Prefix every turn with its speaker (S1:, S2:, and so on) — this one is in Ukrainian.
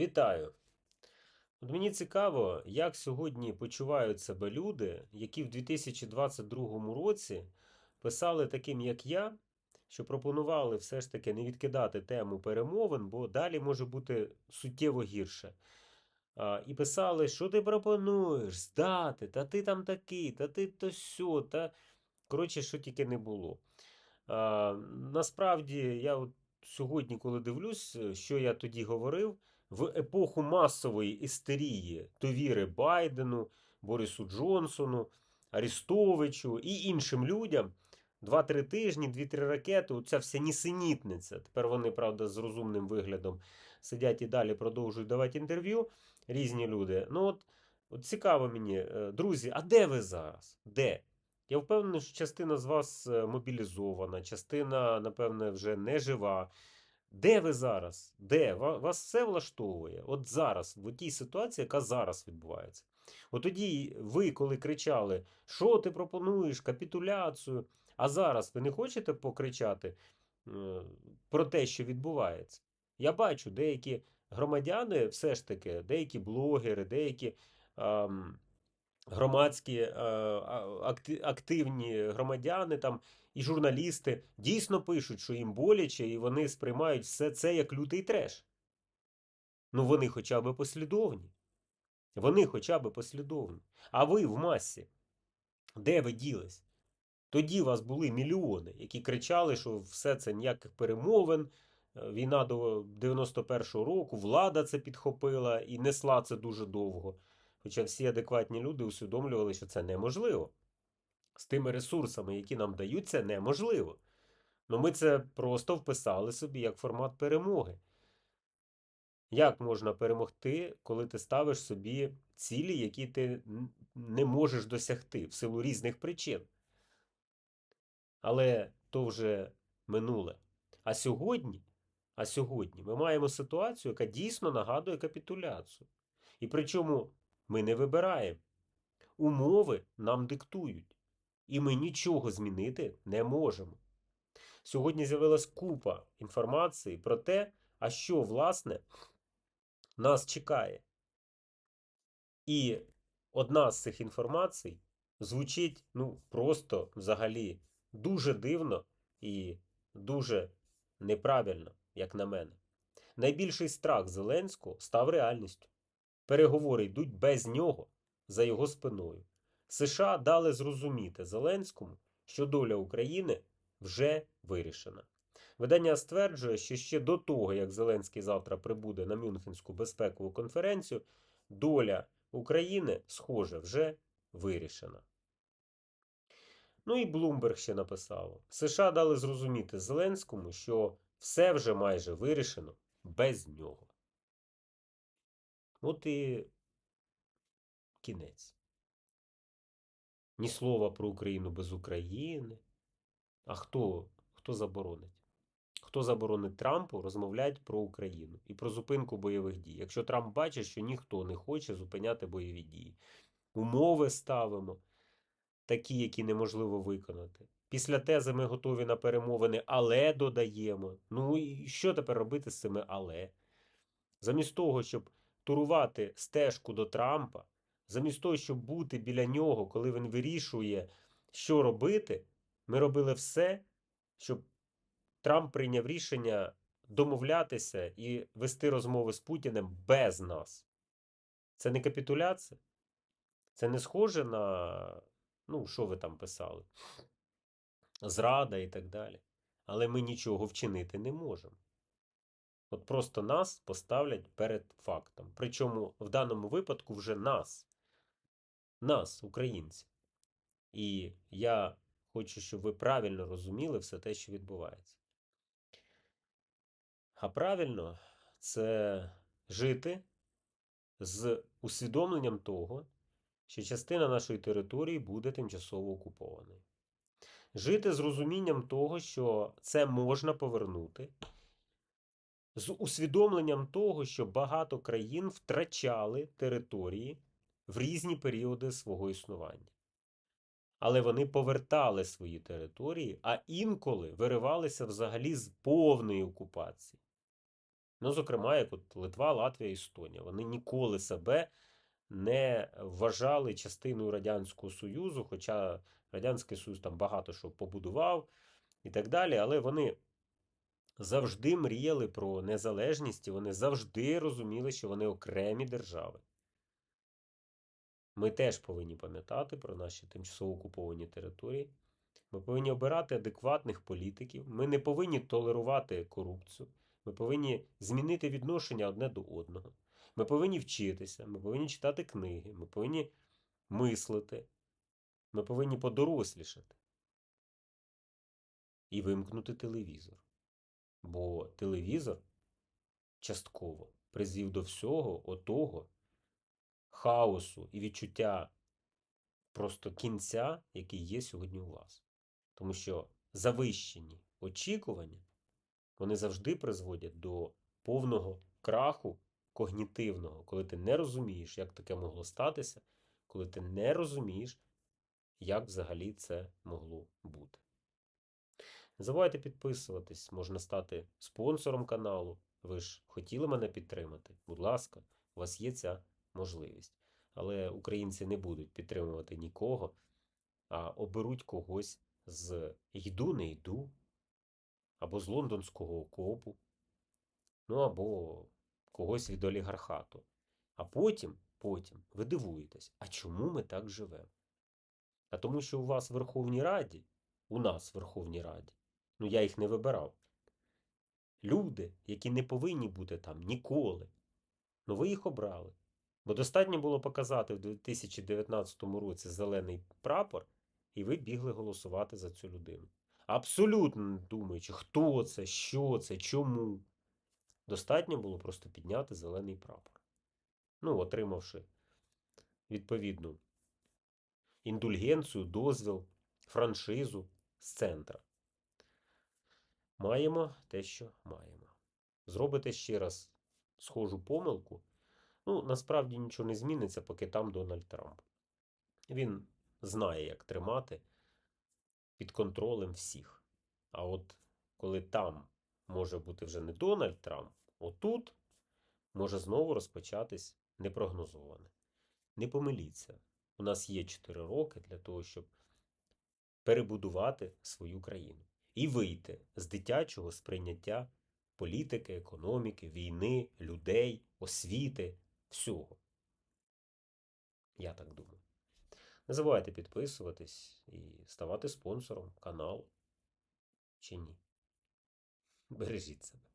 S1: Вітаю! От мені цікаво, як сьогодні почувають себе люди, які в 2022 році писали таким, як я, що пропонували все ж таки не відкидати тему перемовин, бо далі може бути суттєво гірше. А, і писали, що ти пропонуєш, здати, та ти там такий, та ти то сьо, та коротше, що тільки не було. А, насправді, я от сьогодні, коли дивлюсь, е, що я тоді говорив, в епоху масової істерії довіри Байдену, Борису Джонсону, Арістовичу і іншим людям. Два-три тижні, дві-три ракети, оця вся нісенітниця. Тепер вони, правда, з розумним виглядом сидять і далі продовжують давати інтерв'ю. Різні люди. Ну, от, от цікаво мені, е, друзі, а де ви зараз? Де? Я впевнений, що частина з вас е, мобілізована, частина, напевне, вже не жива. Де ви зараз? Де? Вас все влаштовує? От зараз, в тій ситуації, яка зараз відбувається. От тоді ви, коли кричали, що ти пропонуєш, капітуляцію, а зараз ви не хочете покричати е, про те, що відбувається? Я бачу, деякі громадяни, все ж таки, деякі блогери, деякі. ам, громадські е, активні громадяни там і журналісти дійсно пишуть, що їм боляче, і вони сприймають все це як лютий треш. Ну вони хоча б послідовні. Вони хоча б послідовні. А ви в масі, де ви ділись? Тоді вас були мільйони, які кричали, що все це ніяких перемовин. е, Війна до 91-го року, влада це підхопила і несла це дуже довго. Хоча всі адекватні люди усвідомлювали, що це неможливо. З тими ресурсами, які нам дають, це неможливо. Ну ми це просто вписали собі як формат перемоги. Як можна перемогти, коли ти ставиш собі цілі, які ти не можеш досягти в силу різних причин? Але то вже минуле. А сьогодні, а сьогодні ми маємо ситуацію, яка дійсно нагадує капітуляцію. І причому ми не вибираємо. Умови нам диктують, і ми нічого змінити не можемо. Сьогодні з'явилась купа інформації про те, а що, власне, нас чекає. І одна з цих інформацій звучить ну, просто взагалі дуже дивно і дуже неправильно, як на мене. Найбільший страх Зеленського став реальністю. Переговори йдуть без нього за його спиною. США дали зрозуміти Зеленському, що доля України вже вирішена. Видання стверджує, що ще до того, як Зеленський завтра прибуде на Мюнхенську безпекову конференцію, доля України, схоже, вже вирішена. Ну і Блумберг ще написав: США дали зрозуміти Зеленському, що все вже майже вирішено без нього. От і кінець. Ні слова про Україну без України. А хто, хто заборонить? Хто заборонить Трампу розмовляти про Україну і про зупинку бойових дій? Якщо Трамп бачить, що ніхто не хоче зупиняти бойові дії, умови ставимо такі, які неможливо виконати. Після тези ми готові на перемовини, але додаємо. Ну і що тепер робити з цими але? Замість того, щоб турувати стежку до Трампа, замість того, щоб бути біля нього, коли він вирішує, що робити, ми робили все, щоб Трамп прийняв рішення домовлятися і вести розмови з Путіним без нас. Це не капітуляція? Це не схоже на, ну, що ви там писали? Зрада і так далі. Але ми нічого вчинити не можемо. От просто нас поставлять перед фактом. Причому в даному випадку вже нас. Нас, українців. І я хочу, щоб ви правильно розуміли все те, що відбувається. А правильно це жити з усвідомленням того, що частина нашої території буде тимчасово окупованою. Жити з розумінням того, що це можна повернути, з усвідомленням того, що багато країн втрачали території в різні періоди свого існування. Але вони повертали свої території, а інколи виривалися взагалі з повної окупації. Ну, зокрема, як от Литва, Латвія, Естонія. Вони ніколи себе не вважали частиною Радянського Союзу, хоча Радянський Союз там багато що побудував і так далі, але вони завжди мріяли про незалежність, і вони завжди розуміли, що вони окремі держави. Ми теж повинні пам'ятати про наші тимчасово окуповані території. Ми повинні обирати адекватних політиків. Ми не повинні толерувати корупцію. Ми повинні змінити відношення одне до одного. Ми повинні вчитися, ми повинні читати книги, ми повинні мислити, ми повинні подорослішати і вимкнути телевізор. Бо телевізор частково призвів до всього отого хаосу і відчуття просто кінця, який є сьогодні у вас. Тому що завищені очікування вони завжди призводять до повного краху когнітивного, коли ти не розумієш, як таке могло статися, коли ти не розумієш, як взагалі це могло бути. Не забувайте підписуватись, можна стати спонсором каналу. Ви ж хотіли мене підтримати? Будь ласка, у вас є ця можливість. Але українці не будуть підтримувати нікого, а оберуть когось з йду, не йду, або з лондонського окопу, ну або когось від олігархату. А потім, потім ви дивуєтесь, а чому ми так живемо? А тому, що у вас в Верховній Раді, у нас в Верховній Раді, ну я їх не вибирав. Люди, які не повинні бути там ніколи. Ну ви їх обрали. Бо достатньо було показати в 2019 році зелений прапор, і ви бігли голосувати за цю людину. Абсолютно не думаючи, хто це, що це, чому. Достатньо було просто підняти зелений прапор. Ну, отримавши відповідну індульгенцію, дозвіл, франшизу з центра. Маємо те, що маємо. Зробите ще раз схожу помилку. Ну, насправді нічого не зміниться, поки там Дональд Трамп. Він знає, як тримати під контролем всіх. А от коли там може бути вже не Дональд Трамп, отут може знову розпочатись непрогнозоване. Не помиліться. У нас є 4 роки для того, щоб перебудувати свою країну і вийти з дитячого сприйняття політики, економіки, війни, людей, освіти, всього. Я так думаю. Не забувайте підписуватись і ставати спонсором каналу. Чи ні? Бережіть себе.